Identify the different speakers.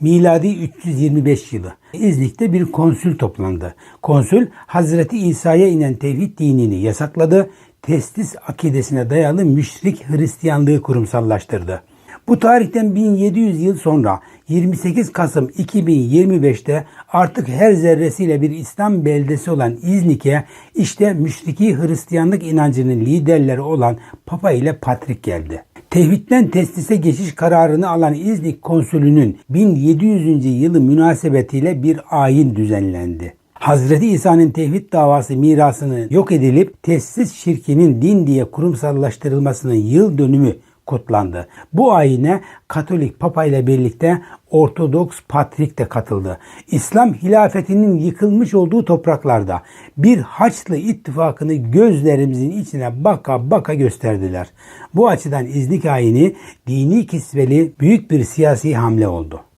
Speaker 1: Miladi 325 yılı. İznik'te bir konsül toplandı. Konsül Hazreti İsa'ya inen tevhid dinini yasakladı. Testis akidesine dayalı müşrik Hristiyanlığı kurumsallaştırdı. Bu tarihten 1700 yıl sonra 28 Kasım 2025'te artık her zerresiyle bir İslam beldesi olan İznik'e işte müşriki Hristiyanlık inancının liderleri olan Papa ile Patrik geldi. Tevhidden testise geçiş kararını alan İznik konsülünün 1700. yılı münasebetiyle bir ayin düzenlendi. Hazreti İsa'nın tevhid davası mirasını yok edilip testis şirkinin din diye kurumsallaştırılmasının yıl dönümü kutlandı. Bu ayine Katolik Papa ile birlikte Ortodoks Patrik de katıldı. İslam hilafetinin yıkılmış olduğu topraklarda bir Haçlı ittifakını gözlerimizin içine baka baka gösterdiler. Bu açıdan İznik ayini dini kisveli büyük bir siyasi hamle oldu.